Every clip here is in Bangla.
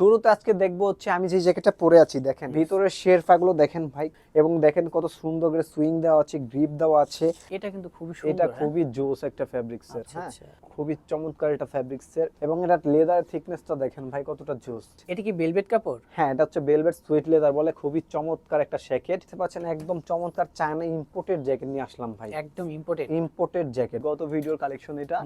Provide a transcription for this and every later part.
শুরুতে আজকে দেখব হচ্ছে আমি যে জ্যাকেটটা পরে আছি দেখেন। ভিতরের শেরফা গুলো দেখেন ভাই এবং দেখেন কত সুন্দর করে সুইং দেওয়া আছে গ্রিপ দেওয়া আছে। এটা কিন্তু খুবই এটা সুন্দর হ্যাঁ? খুবই জোস একটা ফ্যাব্রিক্সের আচ্ছা, হ্যাঁ? আচ্ছা। খুবই চমৎকার এটা ফ্যাব্রিক্সের এবং এটা লেদার থিকনেসটা দেখেন ভাই কতটা জোস। এটা কি বেলভেট কাপড়? হ্যাঁ এটা হচ্ছে বেলভেট সুইট লেদার বলে খুবই চমৎকার একটা জ্যাকেট দেখতে পাচ্ছেন একদম চমৎকার চায়না ইম্পোর্টেড জ্যাকেট নিয়ে আসলাম ভাই। একদম ইম্পোর্টেড ইম্পোর্টেড জ্যাকেট গত ভিডিওর কালেকশন এটা।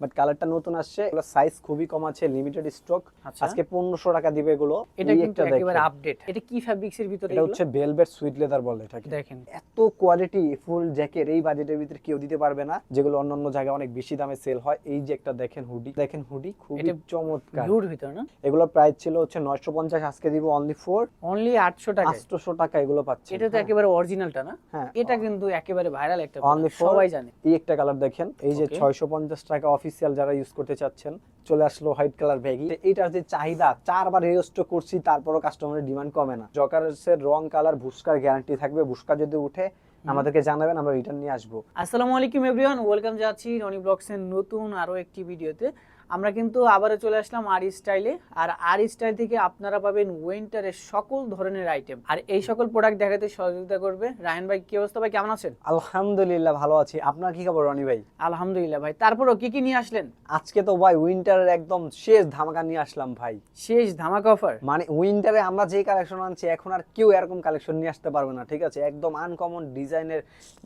বাট কালারটা নতুন আসছে এগুলো সাইজ খুবই কম আছে লিমিটেড স্টক আচ্ছা। আজকে পনেরোশো টাকা দিবে এগুলো। এটা কিন্তু একেবারে আপডেট এটা কি ফ্যাব্রিক্স এর ভিতরে এটা হচ্ছে ভেলভেট সুইট লেদার বলে এটাকে। দেখেন। এত কোয়ালিটি ফুল জ্যাকেট এই বাজেটের ভিতরে কেউ দিতে পারবে না যেগুলো অন্যান্য জায়গায় অনেক বেশি দামে সেল হয়। এই যে একটা দেখেন হুডি দেখেন হুডি খুবই চমৎকার। ব্লুর ভিতরে না? এগুলো প্রাইস ছিল হচ্ছে নয়শো পঞ্চাশ আজকে দিব অনলি ফোর অনলি 800 টাকা আটশোশো টাকা এগুলো পাচ্ছে এটা তো একেবারে অরিজিনালটা না? হ্যাঁ। এটা কিন্তু একেবারে ভাইরাল একটা সবাই জানে। এই একটা কালার দেখেন। এই যে Okay. ছয়শো পঞ্চাশ টাকা অফিসিয়াল যারা ইউজ করতে চাচ্ছেন চলে আসলো হোয়াইট কালার ব্যাগি এইটার যে চাহিদা চারবার রেজিস্টার করছি তারপরও কাস্টমারের ডিমান্ড কমে না। জকারসের রং কালার ভুস্কার গ্যারান্টি থাকবে। ভুস্কা যদি উঠে আমাদেরকে জানাবেন আমরা রিটার্ন নিয়ে আসব। আসসালামু আলাইকুম এভরিওয়ান ওয়েলকাম যাচ্ছি রনি ব্লগসের নতুন আরও একটি ভিডিওতে আমরা কিন্তু আবারও চলে আসলাম আর স্টাইলে। আর আর স্টাইল থেকে আপনারা পাবেন উইন্টারের সকল ধরনের আইটেম আর এই সকল প্রোডাক্ট দেখাতে সহযোগিতা করবে। রায়ন ভাই কি অবস্থা ভাই? কেমন আছেন? আলহামদুলিল্লাহ ভালো আছি। আপনার কি খবর রনি ভাই? আলহামদুলিল্লাহ ভাই। তারপরও কি কি নিয়ে আসলেন? আজকে তো ভাই উইন্টারের একদম শেষ ধামাকা নিয়ে আসলাম ভাই। শেষ ধামাকা অফার মানে উইন্টারে আমরা যে কালেকশন আনছি এখন আর কেউ এরকম কালেকশন নিয়ে আসতে পারবে না ঠিক আছে? একদম আনকমন ডিজাইনের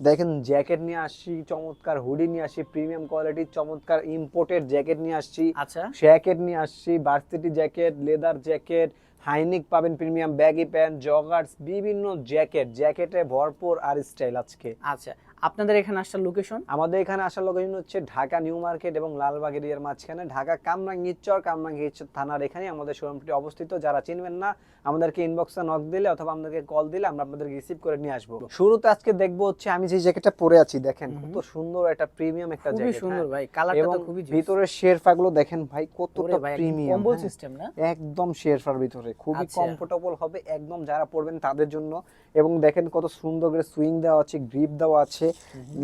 দেখেন জ্যাকেট নিয়ে আসছি চমৎকার হুডি নিয়ে আসি প্রিমিয়াম কোয়ালিটির চমৎকার ইম্পোর্টেড জ্যাকেট নিয়ে আসছি। আচ্ছা। জ্যাকেট নিয়ে আসছি varsity jacket leather jacket high neck পাবেন প্রিমিয়াম ব্যাগি প্যান্ট জগার্স বিভিন্ন জ্যাকেট। জ্যাকেটে ভরপুর আর স্টাইল আজকে। আচ্ছা আপনাদের এখানে আসার লোকেশন আমাদের এখানে আসার লোকেশন হচ্ছে ঢাকা নিউ মার্কেট এবং লালবাগ এরিয়ার মাঝখানে। ঢাকা কামরাঙ্গীরচর কামরাঙ্গিচর থানার এখানে আমাদের শোরুমটি অবস্থিত। যারা চিনবেন না আমাদেরকে ইনবক্সে নক দিলে অথবা আমাদেরকে কল দিলে আমরা আপনাদেরকে রিসিভ করে নিয়ে আসব। শুরুতে আজকে দেখব হচ্ছে আমি যে জ্যাকেটটা পরে আছি দেখেন কত সুন্দর একটা প্রিমিয়াম একটা খুবই জ্যাকেট সুন্দর ভাই কালারটা তো খুবই। ভিতরের শেরফা গুলো দেখেন ভাই কতটা প্রিমিয়াম কম্বল সিস্টেম না? একদম শেরফার ভিতরে খুবই আচ্ছা। কমফোর্টেবল হবে একদম যারা পরবেন তাদের জন্য। এবং দেখেন কত সুন্দর করে সুইং দেওয়া আছে গ্রিপ দেওয়া আছে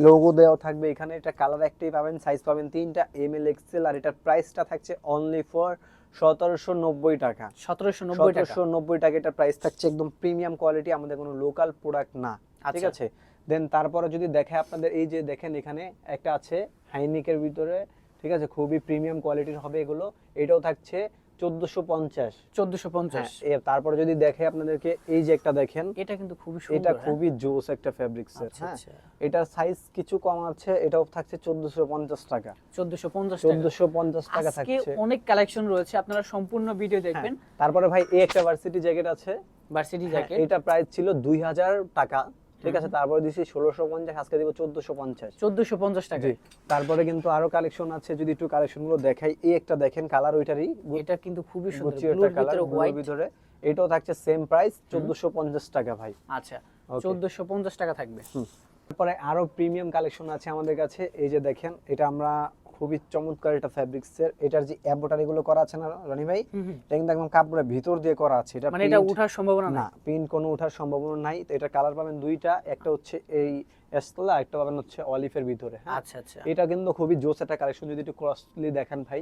লোগো দেওয়া থাকবে এখানে এটা কালার একটাই পাবেন সাইজ পাবেন তিনটা এম এল এক্সেল আর এটার প্রাইসটা থাকছে অনলি ফর সতেরোশো নব্বই টাকা। সতেরোশো নব্বই সতেরোশো নব্বই টাকা এটা প্রাইস থাকছে একদম প্রিমিয়াম কোয়ালিটি আমাদের কোনো লোকাল প্রোডাক্ট না। ঠিক আচ্ছা। আছে? দেন তারপরে যদি দেখে আপনাদের এই যে দেখেন এখানে একটা আছে হাইনিকের ভিতরে ঠিক আছে? খুবই প্রিমিয়াম কোয়ালিটির হবে এগুলো। এটাও থাকছে চোদ্দশো পঞ্চাশ। চোদ্দশো পঞ্চাশ। হ্যাঁ, তারপরে যদি দেখে আপনাদেরকে এই যে একটা দেখেন এটা কিন্তু খুবই এটা হ্যাঁ? খুবই জোস একটা ফ্যাব্রিক্সের আচ্ছা, আচ্ছা। এটার সাইজ কিছু কম আছে এটাও থাকছে চোদ্দশো পঞ্চাশ টাকা। 1450 টাকা। চোদ্দশো পঞ্চাশ টাকা থাকছে। অনেক কালেকশন রয়েছে আপনারা সম্পূর্ণ ভিডিও দেখবেন। হ্যাঁ। তারপরে ভাই এই একটা ভার্সিটি জ্যাকেট আছে। ভার্সিটি জ্যাকেট এটা প্রাইস ছিল দুই হাজার টাকা। ঠিক আছে তারপরে দিছি ষোলোশো পঞ্চাশ আজকে দিব চোদ্দশো পঞ্চাশ। 1450 টাকা। তারপরে কিন্তু আরও কালেকশন আছে যদি একটু কালেকশনগুলো দেখাই এই একটা দেখেন কালার ওইটারই এটা কিন্তু খুবই সুন্দর কালার ভিতরে হোয়াইট ভিতরে। এটাও থাকছে সেম প্রাইস চোদ্দশো পঞ্চাশ টাকা ভাই। আচ্ছা Okay. 1450 টাকা থাকবে। তারপরে আরও প্রিমিয়াম কালেকশন আছে আমাদের কাছে এই যে দেখেন এটা আমরা খুবই চমৎকার একটা ফ্যাব্রিক্সের এটার যে অ্যাবোটারি গুলো করা আছে না রনি ভাই। এটা কিন্তু একদম কাপড়ের ভিতর দিয়ে করা আছে। এটা মানে এটা ওঠার সম্ভাবনা না প্রিন্ট কোনো ওঠার সম্ভাবনা নাই। তো এটার কালার পাবেন দুইটা একটা হচ্ছে এই এস্তলা একটা পাবেন হচ্ছে অলিফের ভিতরে হ্যাঁ? আচ্ছা আচ্ছা। এটা কিন্তু খুবই জোস একটা কালেকশন যদি একটু ক্রসলি দেখেন ভাই।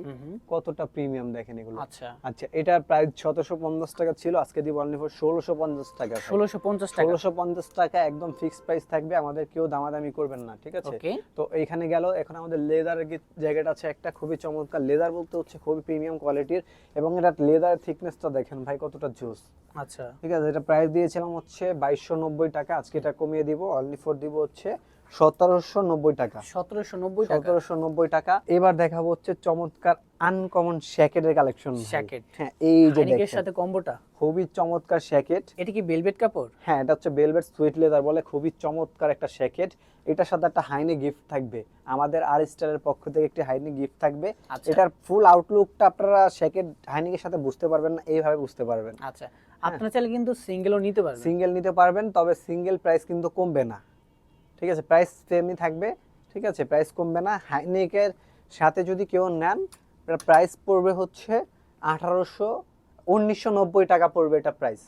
কতটা প্রিমিয়াম দেখেন এগুলো। আচ্ছা। আচ্ছা এটার প্রাইস সতেরোশো পঞ্চাশ টাকা ছিল আজকে দিব অনলি ফর ষোলোশো পঞ্চাশ টাকা 1650 টাকা? ষোলোশো পঞ্চাশ টাকা একদম ফিক্সড প্রাইস থাকবে আমাদের কেউ দামাদামি করবেন না ঠিক আছে? তো এইখানে গেল এখন আমাদের লেদারের জ্যাকেট আছে একটা খুবই চমৎকার লেদার বলতে হচ্ছে খুবই প্রিমিয়াম কোয়ালিটির এবং এটা লেদার থিকনেসটা দেখেন ভাই কতটা জোস আচ্ছা। ঠিক আছে এটা প্রাইস দিয়েছিলাম হচ্ছে বাইশশো নব্বই টাকা আজকে এটা কমিয়ে দিব অনলি ফর দিব হচ্ছে সতেরোশো নব্বই টাকা। 1790 টাকা? সতেরোশো নব্বই টাকা। এবার দেখাবো হচ্ছে চমৎকার আনকমন শ্যাকেটের কালেকশন Shacket। হ্যাঁ এই যে দেখেন। সাথে কম্বোটা খুবই চমৎকার শ্যাকেট এটা কি ভেলভেট কাপড়? হ্যাঁ এটা হচ্ছে বেলভেট সুইট লেদার বলে খুবই চমৎকার একটা শ্যাকেট এটার সাথে একটা হাইনি গিফট থাকবে। আমাদের আর স্টারের পক্ষ থেকে একটি হাইনি গিফট থাকবে। আচ্ছা। এটার ফুল আউটলুকটা আপনারা শ্যাকেট হাইনিকের সাথে বুঝতে পারবেন না এইভাবে বুঝতে পারবেন। আচ্ছা। আপনারা চাইলে কিন্তু সিঙ্গেলও নিতে পারবেন। সিঙ্গেল নিতে পারবেন তবে সিঙ্গেল প্রাইস কিন্তু কমবে না। ঠিক আছে? প্রাইস সেমই থাকবে। ঠিক আছে? প্রাইস কমবে না। হাইনিকের সাথে যদি কেউ নেন প্রাইস পড়বে হচ্ছে আঠারোশো উনিশশো নব্বই টাকা পড়বে এটা প্রাইস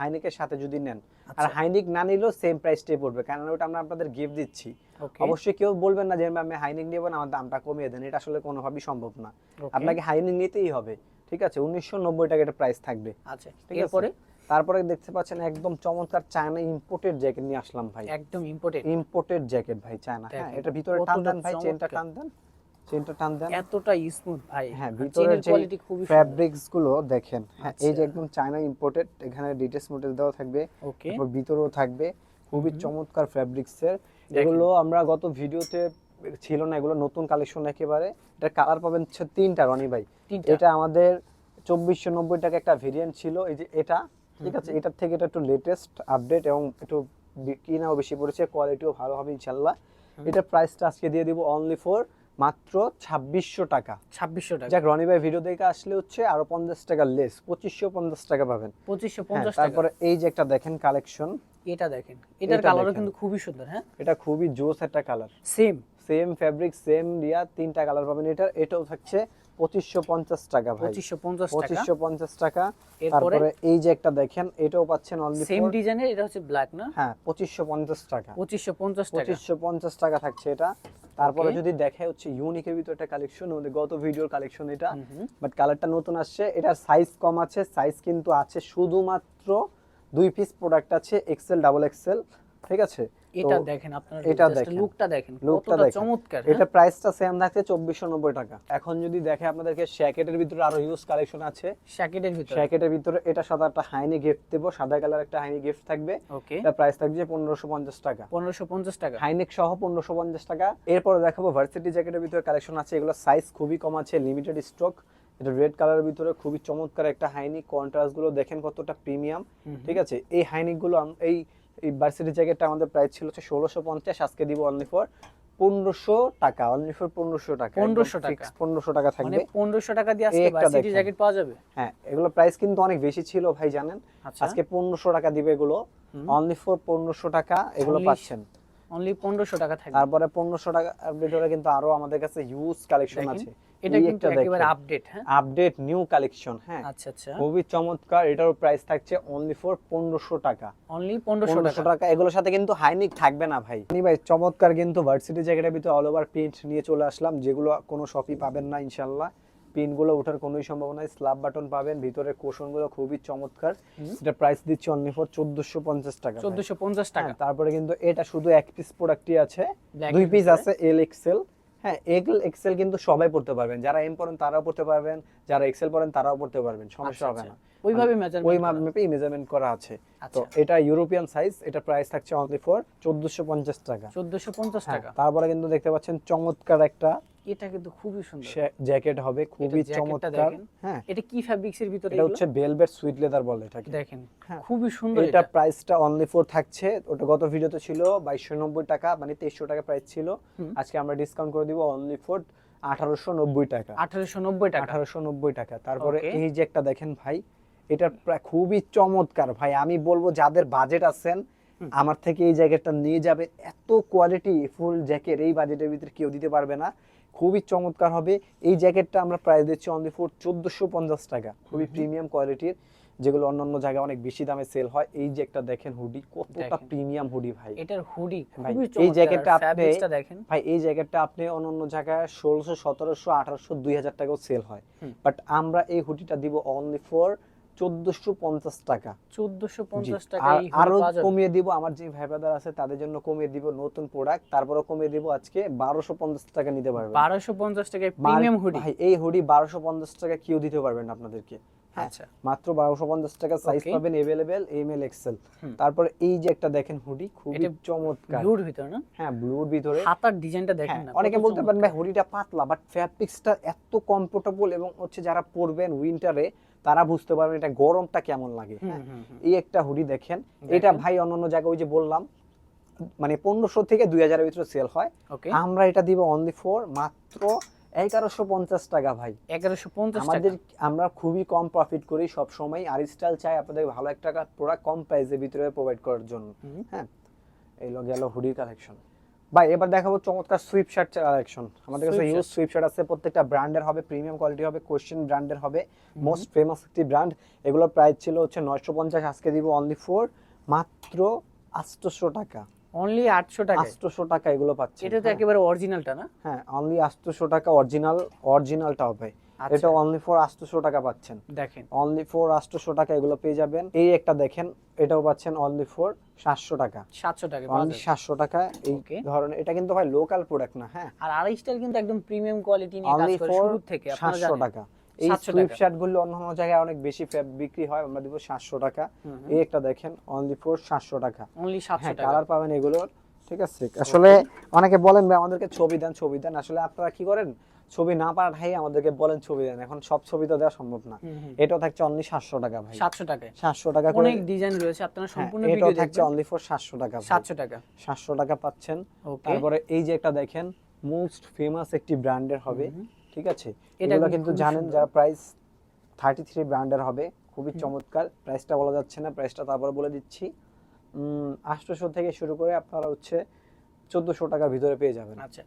হাইনিকের সাথে যদি নেন। আর আচ্ছা। হাইনিক না নিলেও সেম প্রাইসটাই পড়বে কারণ ওটা আমরা আপনাদের গিফট দিচ্ছি। অবশ্যই কেউ বলবেন না যে আমি হাইনিক নেব না আমার দামটা কমিয়ে দেন। এটা আসলে কোনোভাবেই সম্ভব না। আপনাকে হাইনিক নিতেই হবে ঠিক আছে? উনিশশো নব্বই টাকা এটা প্রাইস থাকবে। আচ্ছা ঠিক আছে? এরপরে? তারপরে দেখতে পাচ্ছেন একদম চমৎকার চায়না ইম্পোর্টেড জ্যাকেট নিয়ে আসলাম ভাই। একদম ইম্পর্টেন্ট ইম্পোর্টেড জ্যাকেট ভাই চায়না হ্যাঁ এটা ভিতরে টান দেন ভাই চেনটা। টান দেন। চেনটা টান দেন। এতটা স্মুথ ভাই। হ্যাঁ ভিতরের যে ফ্যাব্রিক্সগুলো দেখেন হ্যাঁ এই যে আচ্ছা। একদম চায়না ইম্পোর্টেড এখানে ডিটেলস দেওয়া থাকবে তারপর ভিতরেও থাকবে খুবই চমৎকার এগুলো আমরা গত ভিডিওতে ছিল না এগুলো নতুন কালেকশন একেবারে। এটা কালার পাবেন তিনটা রনি ভাই। এটা আমাদের চব্বিশশো নব্বই টাকা একটা ভেরিয়েন্ট ছিল এই যে এটা ঠিক আছে? এটার থেকে এটা একটু লেটেস্ট আপডেট এবং একটু কিনাও বেশি পড়েছে কোয়ালিটিও ভালো হবে ইনশাল্লাহ। এটা প্রাইসটা আজকে দিয়ে দিব অনলি ফর মাত্র ছাব্বিশশো টাকা। ছাব্বিশশো টাকা। যাক রনি ভাই ভিডিও দেখে আসলে হচ্ছে আরও পঞ্চাশ টাকা লেস পঁচিশশো পঞ্চাশ টাকা পাবেন। পঁচিশশো হ্যাঁ, পঞ্চাশ তারপরে এই যে একটা দেখেন কালেকশন এটা দেখেন। এটার কালার কালারও কিন্তু খুবই সুন্দর হ্যাঁ? এটা খুবই জোস একটা colour same same fabric same Riya তিনটা কালার পাবেন। এটা এটাও থাকছে পঁচিশশো পঞ্চাশ টাকা ভাই। পঁচিশশো পঞ্চাশ টাকা। পঁচিশশো পঞ্চাশ টাকা। এরপরে? তারপরে এই যে একটা দেখেন এটাও পাচ্ছেন অনলি সেম ডিজাইনের এটা হচ্ছে ব্ল্যাক না? হ্যাঁ পঁচিশশো পঞ্চাশ টাকা। পঁচিশশো পঞ্চাশ টাকা। পঁচিশশো পঞ্চাশ টাকা থাকছে এটা। তারপরে যদি দেখে হচ্ছে ইউনিকের ভিতরে একটা কালেকশন আমাদের গত ভিডিওর কালেকশন এটা। বাট কালারটা নতুন আসছে এটার সাইজ কম আছে সাইজ কিন্তু আছে শুধুমাত্র দুই পিস প্রোডাক্ট আছে এক্সেল ডাবল এক্সেল ঠিক আছে? এটা দেখেন আপনারা এটা দেখেন। লুকটা দেখেন লুকটা চমৎকার এটা হ্যাঁ? প্রাইসটা সেম থাকছে চব্বিশশো নব্বই টাকা। এখন যদি দেখে আপনাদেরকে শ্যাকেটের ভিতরে আরও ইউজ কালেকশন আছে। শ্যাকেটের ভিতরে? শ্যাকেটের ভিতরে এটা সাদা একটা হাইনি গিফট দেবো সাদা কালার একটা হাইনি গিফট থাকবে। ওকে এটা প্রাইস থাকছে পনেরোশো পঞ্চাশ টাকা। পনেরোশো পঞ্চাশ টাকা। হাইনেক সহ পনেরোশো পঞ্চাশ টাকা। এরপরে দেখাবো ভার্সিটি জ্যাকেটের ভিতরে কালেকশন আছে। এগুলো সাইজ খুবই কম আছে লিমিটেড স্টক এটা রেড কালারের ভিতরে খুবই চমৎকার একটা হাইনিক কন্ট্রাস্টগুলো দেখেন কতটা প্রিমিয়াম। ঠিক আছে? এই হাইনিকগুলো এই এই ভার্সিটি জ্যাকেটটা আমাদের প্রাইস ছিল হচ্ছে ষোলোশো পঞ্চাশ আজকে দিব অনলি ফর পনেরোশো টাকা অনলি ফর পনেরোশো টাকা পনেরোশো টাকা। পনেরোশো টাকা মানে থাকবে। পনেরোশো টাকা দিয়ে আজকে একটা ভার্সিটি জ্যাকেট পাওয়া যাবে? হ্যাঁ এগুলো প্রাইস কিন্তু অনেক বেশি ছিল ভাই জানেন। আচ্ছা। আজকে পনেরোশো টাকা দিবে এগুলো। অনলি ফর পনেরোশো টাকা এগুলো পাচ্ছেন। অনলি পনেরোশো টাকা থাকবে। তারপরে পনেরোশো টাকা ভিতরে কিন্তু আরও আমাদের কাছে হিউজ কালেকশন আছে। এটা কিন্তু একেবারে আপডেট হ্যাঁ? আপডেট নিউ কালেকশন হ্যাঁ। আচ্ছা আচ্ছা। খুবই চমৎকার এটার প্রাইস থাকছে অনলি ফর পনেরোশো টাকা। অনলি পনেরোশো পনেরোশো টাকা টাকা এগুলোর সাথে কিন্তু হাইনিক থাকবে না ভাই। নি ভাই চমৎকার কিন্তু ভার্সিটি জ্যাকেটের ভিতরে অল ওভার প্রিন্ট নিয়ে চলে আসলাম যেগুলো কোনো শপই পাবেন না ইনশাল্লাহ পিনগুলো ওঠার কোনোই সম্ভাবনা নাই স্ল্যাব বাটন পাবেন। ভিতরে কোশনগুলো খুবই চমৎকার। এটা প্রাইস দিচ্ছি অনলি ফর চোদ্দশো পঞ্চাশ টাকা। চোদ্দশো পঞ্চাশ টাকা। হ্যাঁ, তারপরে কিন্তু এটা শুধু এক পিস প্রোডাক্টই আছে। দুই পিস আছে এল এক্সেল হ্যাঁ এল এক্সেল কিন্তু সবাই পড়তে পারবেন। যারা এম পড়েন তারাও পড়তে পারবেন। যারা এক্সেল পড়েন তারাও পড়তে পারবেন। সমস্যা আচ্ছা, হবে না আচ্ছা। ওইভাবে ওই মেজারমেন্ট মাপেই মেজারমেন্ট করা আছে। তো আচ্ছা। এটা ইউরোপিয়ান সাইজ এটা প্রাইস থাকছে অনলি ফর চোদ্দশো পঞ্চাশ টাকা। চোদ্দশো পঞ্চাশ হ্যাঁ, টাকা। তারপরে কিন্তু দেখতে পাচ্ছেন চমৎকার একটা এটা কিন্তু খুবই সুন্দর। জ্যাকেট হবে খুবই চমৎকার। হ্যাঁ। এটা কি ফ্যাব্রিক্স এর ভিতরে এটা হচ্ছে বেলভেট সুইট লেদার বলে এটাকে। দেখেন হ্যাঁ। খুবই সুন্দর এটা প্রাইসটা অনলি ফর থাকছে। ওটা গত ভিডিওতে ছিল বাইশশো নব্বই টাকা মানে তেইশশো টাকা প্রাইস ছিল। আজকে আমরা ডিসকাউন্ট করে দিব অনলি ফর আঠারোশো নব্বই টাকা। আঠারোশো নব্বই টাকা। আঠারোশো নব্বই টাকা। তারপরে এই যে একটা দেখেন ভাই এটা প্রায় খুবই চমৎকার ভাই। আমি বলব যাদের বাজেট আছেন আমার থেকে এই জ্যাকেটটা নিয়ে যাবে এত কোয়ালিটি ফুল জ্যাকেট এই বাজেটের ভিতরে কেউ দিতে পারবে না। খুবই চমৎকার হবে। এই জ্যাকেটটা আমরা প্রাইস দিচ্ছি অনলি ফোর চোদ্দশো পঞ্চাশ টাকা। খুবই প্রিমিয়াম কোয়ালিটির যেগুলো অন্যান্য জায়গায় অনেক বেশি দামে সেল হয়। এই যে একটা দেখেন হুডি কতটা প্রিমিয়াম হুডি ভাই। এটার হুডি ভাই, এই জ্যাকেটটা আপনি- দেখেন। ভাই এই জ্যাকেটটা আপনি অন্যান্য জায়গায় ষোলোশো সতেরোশো আঠারোশো দুই হাজার টাকাও সেল হয়। বাট আমরা এই হুডিটা দিব অনলি ফর চোদ্দশো পঞ্চাশ টাকা। চোদ্দশো। পঞ্চাশ টাকা আরও কমিয়ে দিব আমার যে ভাই ব্রাদার আছে তাদের জন্য কমিয়ে দিব নতুন প্রোডাক্ট তারপরে কমিয়ে দিব আজকে বারোশো পঞ্চাশ টাকা নিতে পারবেন। বারোশো পঞ্চাশ টাকায় প্রিমিয়াম হুডি ভাই এই হুডি বারোশো পঞ্চাশ টাকা কেউ দিতে পারবেন আপনাদেরকে। আচ্ছা। মাত্র বারোশো পঞ্চাশ টাকা সাইজ পাবেন এভেলেবেল এম এল এক্সেল। তারপরে এই যে একটা দেখেন হুডি এটা চমৎকার। ব্লুর ভিতর না? হ্যাঁ ব্লুর ভিতরে। হাতার ডিজাইনটা দেখেন হ্যাঁ, না অনেকে বলতে পারেন ভাই হুডিটা পাতলা বাট ফ্যাব্রিক্সটা এত কমফোর্টেবল এবং হচ্ছে যারা পরবেন উইন্টারে তারা বুঝতে পারবেন এটা গরমটা কেমন লাগে। হ্যাঁ। এই একটা হুডি দেখেন। এটা। ভাই অন্যান্য জায়গায় ওই যে বললাম মানে পনেরোশো থেকে দুই হাজারের ভিতরে সেল হয়। আমরা এটা দিব অনলি ফোর মাত্র এগারোশো পঞ্চাশ টাকা ভাই। এগারোশো পঞ্চাশ আমাদের আমরা খুবই কম প্রফিট করি সব সময় আর স্টাইল চাই আপনাদের ভালো একটা প্রোডাক্ট কম প্রাইসের ভিতরে প্রোভাইড করার জন্য। হ্যাঁ? এই গেল হুডির কালেকশন ভাই এবার দেখাবো চমৎকার সুইপ শার্ট কালেকশন আমাদের কাছে ইউজ সুইপ শার্ট আছে প্রত্যেকটা ব্র্যান্ডের হবে প্রিমিয়াম কোয়ালিটি হবে কোশ্চেন ব্র্যান্ডের হবে মোস্ট ফেমাস একটি ব্র্যান্ড এগুলোর প্রাইস ছিল হচ্ছে নয়শো পঞ্চাশ আজকে দিব অনলি ফোর মাত্র আটশোশো টাকা। অনলি আটশো টাকা আটশোশো টাকা এগুলো পাচ্ছে এটা তো একেবারে অরিজিনালটা না? হ্যাঁ অনলি আটশোশো টাকা অরিজিনাল অরিজিনালটা হবে। আচ্ছা। এটা অনলি ফর আটশোশো টাকা পাচ্ছেন। দেখেন। অনলি ফর আটশোশো টাকা এগুলো পেয়ে যাবেন। এই একটা দেখেন এটাও পাচ্ছেন অনলি ফর সাতশো টাকা। সাতশো টাকা অনলি যাবে। সাতশো টাকা এই. ধরনের এটা কিন্তু ভাই লোকাল প্রোডাক্ট না হ্যাঁ। আর আড়াই স্টার কিন্তু একদম প্রিমিয়াম কোয়ালিটি নিয়ে কাজ করে শুরু থেকে আপনারা সাতশো জানেন। টাকা। এই 700 শার্টগুলো অন্য অন্য জায়গায় অনেক বেশি বিক্রি হয় আমরা দিব সাতশো টাকা। এই একটা দেখেন অনলি ফর সাতশো টাকা। অনলি সাতশো হ্যাঁ টাকা। কালার পাবেন এগুলোর ঠিক আছে? আসলে অনেকে বলেন ভাই আমাদেরকে ছবি দেন ছবি দেন। আসলে আপনারা কি করেন? ছবি না পাঠাই আমাদেরকে বলেন ছবি দেন। এখন সব ছবি তো দেওয়া সম্ভব না। হুম। থাকছে অনলি সাতশো টাকা ভাই। সাতশো টাকায় সাতশো টাকা করে অনেক ডিজাইন রয়েছে আপনারা হ্যাঁ, সম্পূর্ণ ভিডিও থাকছে অনলি ফর সাতশো টাকা ভাই। সাতশো টাকা। সাতশো টাকা পাচ্ছেন। তারপরে এই যে একটা দেখেন মোস্ট ফেমাস একটি ব্র্যান্ডের হবে। ঠিক আছে? এটা এগুলো কিন্তু জানেন যারা প্রাইস থার্টি থ্রি ব্র্যান্ডের হবে খুবই চমৎকার। প্রাইসটা বলা যাচ্ছে না প্রাইসটা তারপর বলে দিচ্ছি। আটশোশো থেকে শুরু করে আপনারা হচ্ছে চোদ্দোশো টাকার ভিতরে পেয়ে যাবেন। আচ্ছা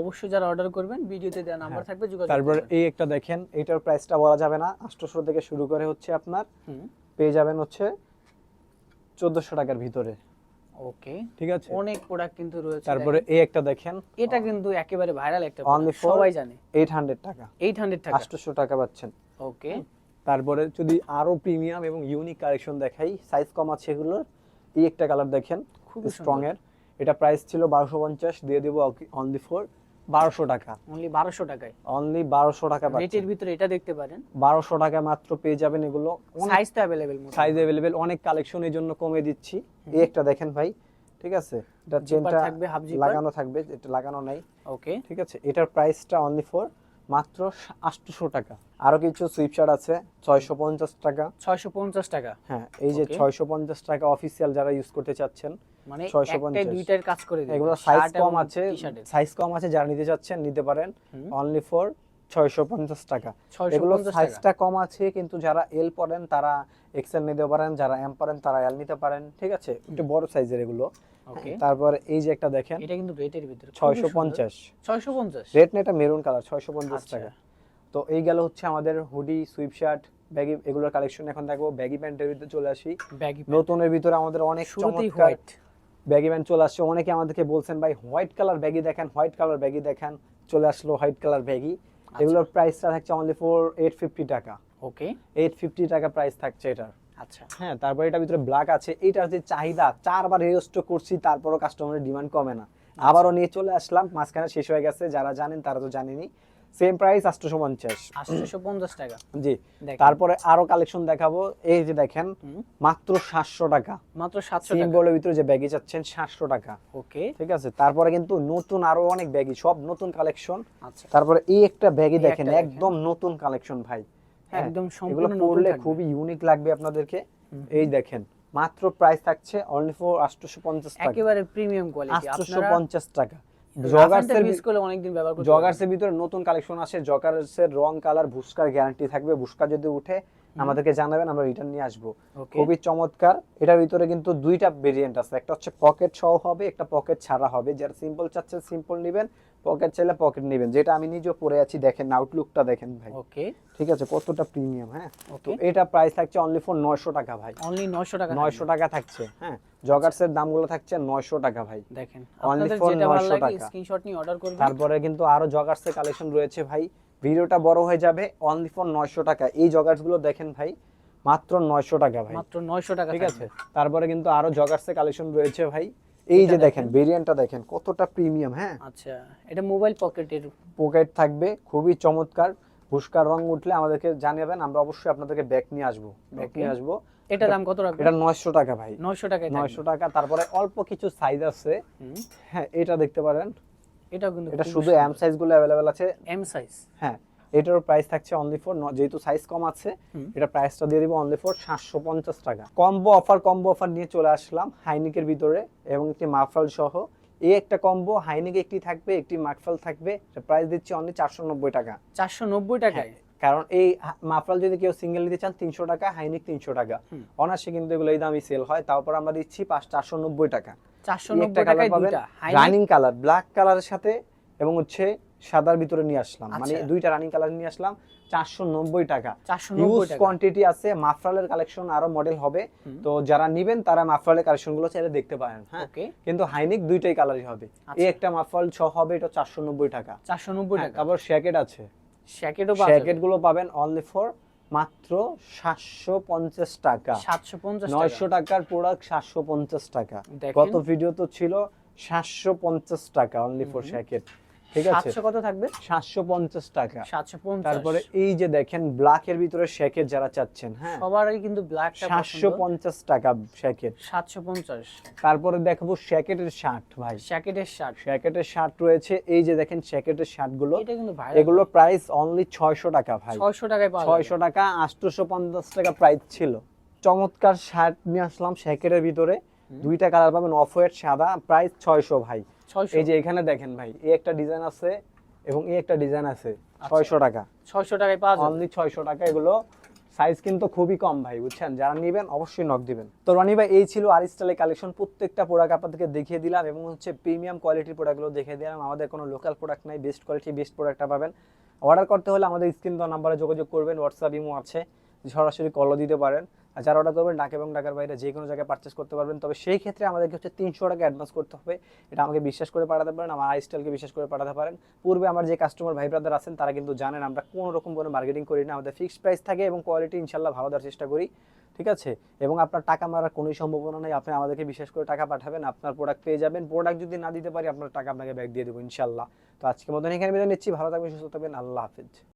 অবশ্যই যারা অর্ডার করবেন ভিডিওতে দেওয়া নাম্বার হ্যাঁ। থাকবে যোগাযোগ তারপরে। এই একটা দেখেন এইটার প্রাইসটা বলা যাবে না। আটশোশো থেকে শুরু করে হচ্ছে আপনার পেয়ে যাবেন হচ্ছে চোদ্দোশো টাকার ভিতরে। ওকে ঠিক আছে। অনেক প্রোডাক্ট কিন্তু রয়েছে তারপরে। এই একটা দেখেন। এটা কিন্তু একেবারে ভাইরাল একটা Only সবাই জানে। এইট হান্ড্রেড টাকা। এইট হান্ড্রেড টাকা। আটশোশো টাকা পাচ্ছেন। ওকে তারপরে যদি আরও প্রিমিয়াম এবং ইউনিক কালেকশন দেখাই সাইজ কম আছে এগুলোর এই একটা কালার দেখেন খুবই স্ট্রং এর। এটা প্রাইস ছিল বারোশো পঞ্চাশ দিয়ে অন অনলি ফর বারোশো টাকা। অনলি বারোশো টাকায়? অনলি বারোশো টাকা রেটের ভিতরে এটা দেখতে পারেন। বারোশো টাকা মাত্র পেয়ে যাবেন এগুলো। সাইজ তো অ্যাভেলেবেল সাইজ অ্যাভেলেবেল অনেক কালেকশন এর জন্য কমে দিচ্ছি। এই একটা দেখেন ভাই ঠিক আছে? এটা চেনটা। লাগানো থাকবে এটা লাগানো নাই। ওকে ঠিক আছে? এটার প্রাইসটা অনলি ফর মাত্র আটশো টাকা। আরও কিছু সুইপশার্ট আছে ছয়শো পঞ্চাশ টাকা। ছয়শো পঞ্চাশ টাকা? হ্যাঁ এই যে. ছয়শো পঞ্চাশ টাকা অফিসিয়াল যারা ইউজ করতে চাচ্ছেন মানে 650 একটাই দুইটার কাজ করে এগুলো সাইজ কম আছে সাইজ কম আছে যারা নিতে চাচ্ছেন নিতে পারেন। অনলি ফর ছয়শো পঞ্চাশ টাকা। 650 এগুলো। সাইজটা কম আছে কিন্তু যারা এল পড়েন তারা এক্সেল নিতে পারেন যারা এম পড়েন তারা এল নিতে পারেন ঠিক আছে? একটু বড় সাইজের এগুলো। তারপর এই যে একটা দেখেন এটা কিন্তু রেটের ভিতরে ছয়শো পঞ্চাশ। ছয়শো পঞ্চাশ? রেট না এটা মেরুন কালার ছয়শো পঞ্চাশ আচ্ছা। টাকা। তো এই গেল হচ্ছে আমাদের হুডি সুইপ শার্ট ব্যাগি এগুলোর কালেকশন এখন দেখব ব্যাগি প্যান্টের ভিতরে চলে আসি। ব্যাগি নতুনের ভিতরে আমাদের অনেক চমৎকার হোয়াইট ব্যাগি প্যান্ট চলে আসছে। অনেকে আমাদেরকে বলছেন ভাই হোয়াইট কালার ব্যাগি দেখেন হোয়াইট কালার ব্যাগি দেখেন। চলে আসলো হোয়াইট কালার ব্যাগি। এগুলোর প্রাইসটা থাকছে অনলি ফর এইট ফিফটি টাকা। ওকে এইট ফিফটি টাকা প্রাইস থাকছে এটার। আচ্ছা। হ্যাঁ তারপরে এটার ভিতরে ব্ল্যাক আছে। এইটার যে চাহিদা চারবার রেজিস্ট করছি তারপরও কাস্টমারের ডিমান্ড কমে না। আবারও নিয়ে চলে আসলাম মাঝখানে শেষ হয়ে গেছে। যারা জানেন তারা তো জানেনি সেম প্রাইস আটশোশো পঞ্চাশ আটশোশো পঞ্চাশ টাকা। জি। তারপরে আরও কালেকশন দেখাবো। এই যে দেখেন মাত্র সাতশো টাকা। মাত্র সাতশো টাকা। সিম্বলের ভিতরে যে ব্যাগি চাচ্ছেন সাতশো টাকা। ওকে ঠিক আছে? তারপরে কিন্তু নতুন আরও অনেক ব্যাগি সব নতুন কালেকশন আচ্ছা। তারপরে এই একটা ব্যাগি দেখেন একদম নতুন কালেকশন ভাই। একদম সম্পূর্ণ পড়লে। খুবই ইউনিক লাগবে আপনাদেরকে। এই দেখেন মাত্র প্রাইস থাকছে অনলি ফর আটশোশো পঞ্চাশ টাকা। একেবারে প্রিমিয়াম কোয়ালিটি আটশোশো আপনারা পঞ্চাশ টাকা। জগার্সের ইউজ করলে অনেকদিন ব্যবহার করতে জগার্সের ভিতরে নতুন কালেকশন আসে। জগার্সের রং কালার ভুস্কার গ্যারান্টি থাকবে। ভুস্কা যদি উঠে আমাদেরকে জানাবেন আমরা রিটার্ন নিয়ে আসব। খুবই চমৎকার। এটার ভিতরে কিন্তু দুইটা ভেরিয়েন্ট আছে। একটা হচ্ছে পকেট সহ হবে একটা পকেট ছাড়া হবে। যারা সিম্পল চাচ্ছেন সিম্পল নেবেন। পকেট চাইলে পকেট নেবেন। যেটা আমি নিজেও পরে আছি দেখেন আউটলুকটা দেখেন ভাই। ওকে ঠিক আছে কতটা প্রিমিয়াম হ্যাঁ? তো এটা প্রাইস থাকছে অনলি ফর নয়শো টাকা ভাই। অনলি 900 টাকা নয়শো টাকা থাকছে হ্যাঁ? জগার্সের দামগুলো থাকছে নয়শো টাকা ভাই। দেখেন যেটা ভালো 900 লাগে টাকা। স্ক্রিনশট নিয়ে অর্ডার করবেন। তারপরে কিন্তু আরও জগার্সের কালেকশন রয়েছে ভাই। ভিডিওটা বড় হয়ে যাবে অনলি ফর নয়শো টাকা। এই জগার্সগুলো দেখেন ভাই মাত্র নয়শো টাকা ভাই। মাত্র 900 টাকা ঠিক আছে? তারপরে কিন্তু আরও জগার্সের কালেকশন রয়েছে ভাই। এই যে দেখেন। ভেরিয়েন্টটা দেখেন কতটা প্রিমিয়াম হ্যাঁ? আচ্ছা এটা মোবাইল পকেটের পকেট থাকবে খুবই চমৎকার। ভুস্কার রং উঠলে আমাদেরকে জানাবেন আমরা অবশ্যই আপনাদেরকে ব্যাগ নিয়ে আসব। Bag Okay. নিয়ে আসব। এটা দাম কত রাখবেন? এটা নয়শো টাকা ভাই। 900 টাকায় নয়শো টাকা তারপরে অল্প কিছু সাইজ আছে। হ্যাঁ এটা দেখতে পারেন। এটাও কিন্তু এটা শুধু এম সাইজগুলো অ্যাভেলেবেল আছে। এম সাইজ হ্যাঁ এটার প্রাইস থাকছে অনলি ফর যেহেতু সাইজ কম আছে। এটা প্রাইসটা দিয়ে দিব অনলি ফর সাতশো পঞ্চাশ টাকা। কম্বো অফার কম্বো অফার নিয়ে চলে আসলাম হাইনিকের ভিতরে এবং একটি মাফরাল সহ। এই একটা কম্বো হাইনিক একটি থাকবে একটি মাকফাল থাকবে প্রাইস দিচ্ছি অনলি চারশো নব্বই টাকা। 490 টাকায়? কারণ এই হা- যদি কেউ সিঙ্গেল নিতে চান তিনশো টাকা হাইনিক তিনশো টাকা। অনার্সে কিন্তু এগুলো এই দামই সেল হয় তারপর আমরা দিচ্ছি পাঁচ চারশো নব্বই টাকা। 490 টাকায় দুইটা রানিং কালার ব্ল্যাক কালারের সাথে এবং হচ্ছে সাদার ভিতরে নিয়ে আসলাম। মানে আচ্ছা। দুইটা রানিং কালার নিয়ে আসলাম চারশো নব্বই টাকা। 490 ইউজ কোয়ান্টিটি আছে মাফরালের কালেকশন আরও মডেল হবে। তো যারা নিবেন তারা মাফরালের কালেকশনগুলো চাইলে দেখতে পারেন হ্যাঁ? কিন্তু হাইনিক দুইটাই কালারই হবে। এই আচ্ছা। একটা মাফরাল ছ হবে এটা চারশো নব্বই টাকা। চারশো নব্বই টাকা। আবার শ্যাকেট আছে। শ্যাকেটও শ্যাকেটগুলো পাবেন অনলি ফর মাত্র সাতশো পঞ্চাশ টাকা। সাতশো পঞ্চাশ নয়শো টাকার প্রোডাক্ট সাতশো পঞ্চাশ টাকা। গত ভিডিও তো ছিল সাতশো পঞ্চাশ টাকা অনলি ফর শ্যাকেট ঠিক আছে? সাতশো কত থাকবে? সাতশো পঞ্চাশ টাকা। সাতশো পঞ্চাশ। তারপরে এই যে দেখেন ভিতরে যারা চাচ্ছেন হ্যাঁ? সবারই কিন্তু ব্ল্যাকটা সাতশো পঞ্চাশ টাকা শ্যাকেট সাতশো পঞ্চাশ। তারপরে দেখব শ্যাকেটের শার্ট ভাই। শ্যাকেটের শার্ট। শ্যাকেটের শার্ট রয়েছে। এই যে দেখেন শ্যাকেটের শার্টগুলো এটা কিন্তু ভাই এগুলো প্রাইস অনলি ছয়শো টাকা ভাই। ছয়শো টাকায় পাওয়া ছয়শো টাকা আটশোশো পঞ্চাশ টাকা প্রাইস ছিল। চমৎকার শার্ট নিয়ে আসলাম শ্যাকেটের ভিতরে। দুইটা কালার পাবেন অফ হোয়াইট সাদা প্রাইস ছয়শো ভাই। ছয়শো এই যে এখানে দেখেন ভাই এই একটা ডিজাইন আছে এবং এই একটা ডিজাইন আছে ছয়শো টাকা। ছয়শো টাকায় পাওয়া যাবে। অনলি ছয়শো টাকা এগুলো সাইজ কিন্তু খুবই কম ভাই বুঝছেন? যারা নেবেন অবশ্যই নক দিবেন। তো রনি ভাই এই ছিল আর স্টাইলের কালেকশন প্রত্যেকটা প্রোডাক্ট আপনাদেরকে দেখিয়ে দিলাম এবং হচ্ছে প্রিমিয়াম কোয়ালিটির প্রোডাক্টগুলো দেখিয়ে দিলাম। আমাদের কোনো লোকাল প্রোডাক্ট নাই বেস্ট কোয়ালিটি বেস্ট প্রোডাক্টটা পাবেন। অর্ডার করতে হলে আমাদের স্ক্রিন দেওয়া নাম্বারে যোগাযোগ করবেন হোয়াটসঅ্যাপ ইমো আছে। সরাসরি কলও দিতে পারেন। যারা অর্ডার করবেন, ঢাকা এবং ঢাকার বাইরে যে কোনো জায়গায় পারচেস করতে পারবেন। তবে সেই ক্ষেত্রে আমাদেরকে হচ্ছে তিনশো টাকা অ্যাডভান্স করতে হবে। এটা আমাকে বিশ্বাস করে পাঠাতে পারেন, আমার আইস্টাইলকে বিশ্বাস করে পাঠাতে পারেন। পূর্বে আমার যে কাস্টমার ভাই ব্রাদার আছেন, তারা কিন্তু জানেন, আমরা কোনো রকম কোনো মার্কেটিং করি না। আমাদের ফিক্সড প্রাইস থাকে এবং কোয়ালিটি ইনশাল্লাহ ভালো দেওয়ার চেষ্টা করি। ঠিক আছে? এবং আপনার টাকা মারার কোনোই সম্ভাবনা নেই। আপনি আমাদেরকে বিশেষ করে টাকা পাঠাবেন, আপনার প্রোডাক্ট পেয়ে যাবেন। প্রোডাক্ট যদি না দিতে পারি, আপনার টাকা আপনাকে ব্যাক দিয়ে দেবো ইনশাল্লাহ তো আজকে মতন এখানে বিদায় নিচ্ছি। ভালো থাকবেন, সুস্থ থাকবেন। আল্লাহ হাফিজ।